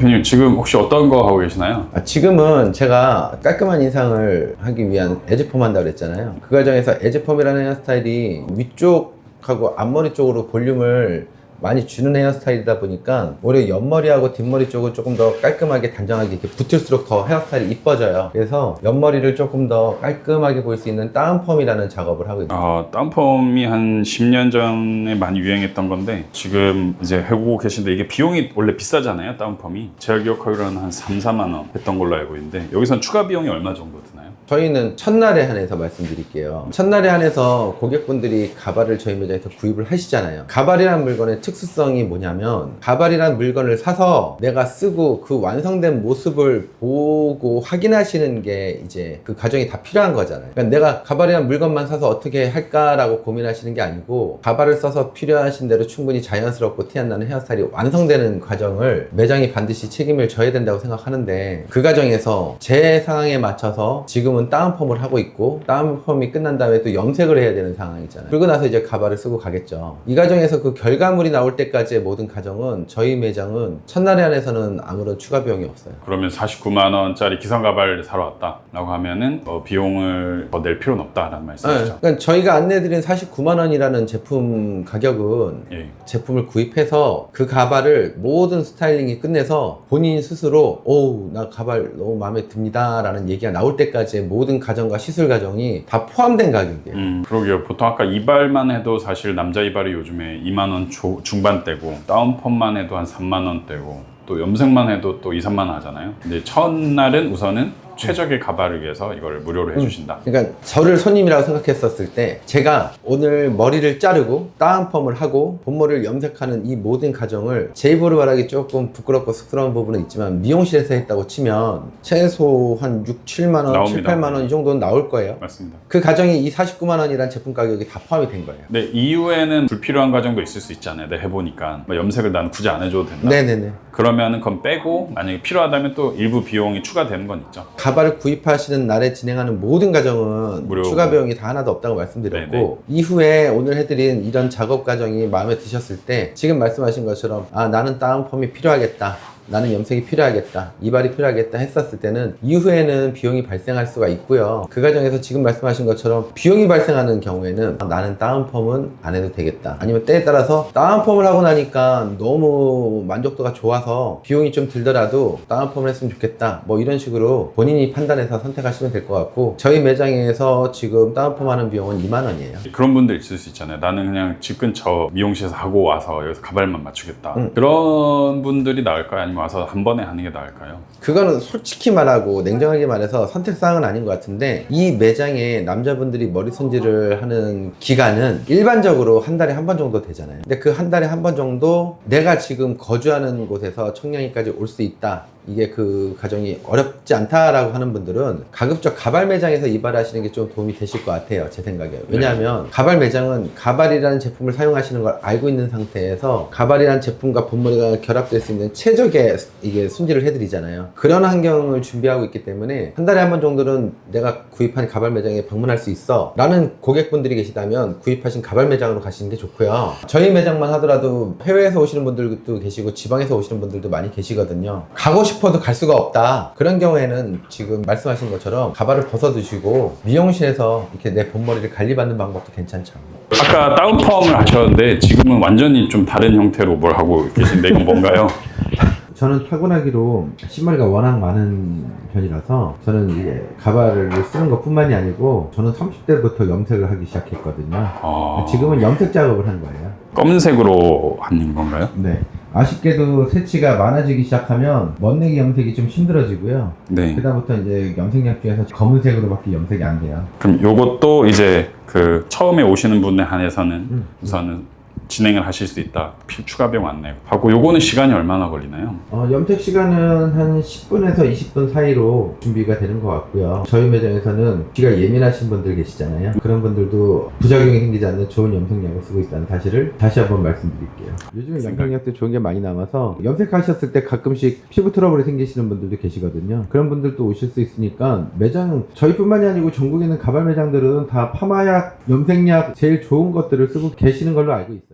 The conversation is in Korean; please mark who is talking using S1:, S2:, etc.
S1: 대표님 지금 혹시 어떤 거 하고 계시나요?
S2: 아, 지금은 제가 깔끔한 인상을 하기 위한 에즈폼 한다고 그랬잖아요. 그 과정에서 에즈폼이라는 헤어스타일이 위쪽 하고 앞머리 쪽으로 볼륨을 많이 주는 헤어스타일이다 보니까 오히려 옆머리하고 뒷머리 쪽은 조금 더 깔끔하게 단정하게 이렇게 붙을수록 더 헤어스타일이 이뻐져요. 그래서 옆머리를 조금 더 깔끔하게 보일 수 있는 다운펌이라는 작업을 하고.
S1: 어, 다운펌이 한 10년 전에 많이 유행했던 건데 지금 이제 해보고 계신데 이게 비용이 원래 비싸잖아요 다운펌이 제가 기억하기로는 한 3, 4만 원 했던 걸로 알고 있는데 여기선 추가 비용이 얼마 정도 드나요?
S2: 저희는 첫날에 한해서 말씀드릴게요. 첫날에 한해서 고객분들이 가발을 저희 매장에서 구입을 하시잖아요. 가발이라는 물건의 특수성이 뭐냐면 가발이라는 물건을 사서 내가 쓰고 그 완성된 모습을 보고 확인하시는 게 이제 그 과정이 다 필요한 거잖아요. 그러니까 내가 가발이라는 물건만 사서 어떻게 할까라고 고민하시는 게 아니고 가발을 써서 필요하신 대로 충분히 자연스럽고 티 안 나는 헤어스타일이 완성되는 과정을 매장이 반드시 책임을 져야 된다고 생각하는데 그 과정에서 제 상황에 맞춰서 지금은 다운펌을 하고 있고 다운펌이 끝난 다음에 또 염색을 해야 되는 상황이잖아요. 그러고 나서 이제 가발을 쓰고 가겠죠. 이 과정에서 그 결과물이 나올 때까지의 모든 과정은 저희 매장은 첫날에 한해서는 아무런 추가 비용이 없어요.
S1: 그러면 49만 원짜리 기성 가발을 사러 왔다 라고 하면은 어, 비용을 더 낼 필요는 없다라는
S2: 네.
S1: 말씀이시죠?
S2: 그러니까 저희가 안내드린 49만 원이라는 제품 가격은
S1: 예.
S2: 제품을 구입해서 그 가발을 모든 스타일링이 끝내서 본인 스스로 오우 나 가발 너무 마음에 듭니다 라는 얘기가 나올 때까지의 모든 과정과 시술 과정이 다 포함된 가격이에요
S1: 음, 그러게요. 보통 아까 이발만 해도 사실 남자 이발이 요즘에 2만 원 조- 중반대고 다운펌만 해도 한 3만 원대고 또 염색만 해도 또 2, 3만 원 하잖아요. 근데 첫날은 우선은 최적의 가발을 위해서 이걸 무료로 해주신다.
S2: 그러니까 저를 손님이라고 생각했었을 때 제가 오늘 머리를 자르고 다운펌을 하고 본머리를 염색하는 이 모든 과정을 제 입으로 말하기 조금 부끄럽고 쑥스러운 부분은 있지만 미용실에서 했다고 치면 최소 한 6, 7만 원, 7,
S1: 나옵니다.
S2: 8만 원 이 정도는 나올 거예요
S1: 맞습니다.
S2: 그 가정이 이 49만 원이란 제품 가격이 다 포함이 된 거예요.
S1: 네, 이후에는 불필요한 과정도 있을 수 있잖아요. 내가 해보니까 뭐 염색을 나는 굳이 안 해줘도 된다.
S2: 네네네.
S1: 그러면은 그건 빼고 만약에 필요하다면 또 일부 비용이 추가되는 건 있죠.
S2: 가 발을 구입하시는 날에 진행하는 모든 과정은
S1: 무료고.
S2: 추가 비용이 다 하나도 없다고 말씀드렸고
S1: 네네.
S2: 이후에 오늘 해드린 이런 작업 과정이 마음에 드셨을 때 지금 말씀하신 것처럼 아 나는 다운펌이 필요하겠다. 나는 염색이 필요하겠다. 이발이 필요하겠다 했었을 때는 이후에는 비용이 발생할 수가 있고요. 그 과정에서 지금 말씀하신 것처럼 비용이 발생하는 경우에는 아, 나는 다운펌은 안 해도 되겠다. 아니면 때에 따라서 다운펌을 하고 나니까 너무 만족도가 좋아서 비용이 좀 들더라도 다운펌을 했으면 좋겠다. 뭐 이런 식으로 본인이 판단해서 선택하시면 될 것 같고 저희 매장에서 지금 다운펌 하는 비용은 2만 원이에요.
S1: 그런 분들 있을 수 있잖아요. 나는 그냥 집 근처 미용실에서 하고 와서 여기서 가발만 맞추겠다.
S2: 음.
S1: 그런 분들이 나을까요? 아니면 와서 한 번에 하는 게 나을까요?
S2: 그거는 솔직히 말하고 냉정하게 말해서 선택사항은 아닌 것 같은데 이 매장에 남자분들이 머리 손질을 하는 기간은 일반적으로 한 달에 한 번 정도 되잖아요. 근데 그 한 달에 한 번 정도 내가 지금 거주하는 곳에서 청량리까지 올 수 있다. 이게 그 과정이 어렵지 않다라고 하는 분들은 가급적 가발 매장에서 이발하시는 게 좀 도움이 되실 것 같아요. 제 생각에. 왜냐하면 가발 매장은 가발이라는 제품을 사용하시는 걸 알고 있는 상태에서 가발이라는 제품과 본머리가 결합될 수 있는 최적의 이게 순지를 해드리잖아요. 그런 환경을 준비하고 있기 때문에 한 달에 한 번 정도는 내가 구입한 가발 매장에 방문할 수 있어. 라는 고객분들이 계시다면 구입하신 가발 매장으로 가시는 게 좋고요. 저희 매장만 하더라도 해외에서 오시는 분들도 계시고 지방에서 오시는 분들도 많이 계시거든요. 가고 싶 어도 갈 수가 없다. 그런 경우에는 지금 말씀하신 것처럼 가발을 벗어두시고 미용실에서 이렇게 내 본머리를 관리받는 방법도 괜찮죠.
S1: 아까 다운펌을 하셨는데 지금은 완전히 좀 다른 형태로 뭘 하고 계신데 이건 뭔가요?
S2: 저는 타고나기로 신머리가 워낙 많은 편이라서 저는 이게 가발을 쓰는 것 뿐만이 아니고 저는 30대부터 염색을 하기 시작했거든요.
S1: 어,
S2: 지금은 염색 작업을 하는 거예요.
S1: 검은색으로 하는 건가요?
S2: 네. 아쉽게도 새치가 많아지기 시작하면 멋내기 염색이 좀 힘들어지고요.
S1: 네.
S2: 그다음부터 이제 염색약 중에서 검은색으로밖에 염색이 안 돼요.
S1: 그럼 요것도 이제 그 처음에 오시는 분에 한해서는
S2: 음.
S1: 우선은 진행을 하실 수 있다. 피- 추가 비용 안 내고. 하고 요거는 시간이 얼마나 걸리나요?
S2: 어, 염색 시간은 한 10분에서 20분 사이로 준비가 되는 것 같고요. 저희 매장에서는 귀가 예민하신 분들 계시잖아요. 그런 분들도 부작용이 생기지 않는 좋은 염색약을 쓰고 있다는 사실을 다시 한번 말씀드릴게요. 요즘에
S1: 생각-
S2: 염색약도 좋은 게 많이 남아서 염색하셨을 때 가끔씩 피부 트러블이 생기시는 분들도 계시거든요. 그런 분들도 오실 수 있으니까 매장은 저희뿐만이 아니고 전국에 있는 가발 매장들은 다 파마약, 염색약 제일 좋은 것들을 쓰고 계시는 걸로 알고 있어요.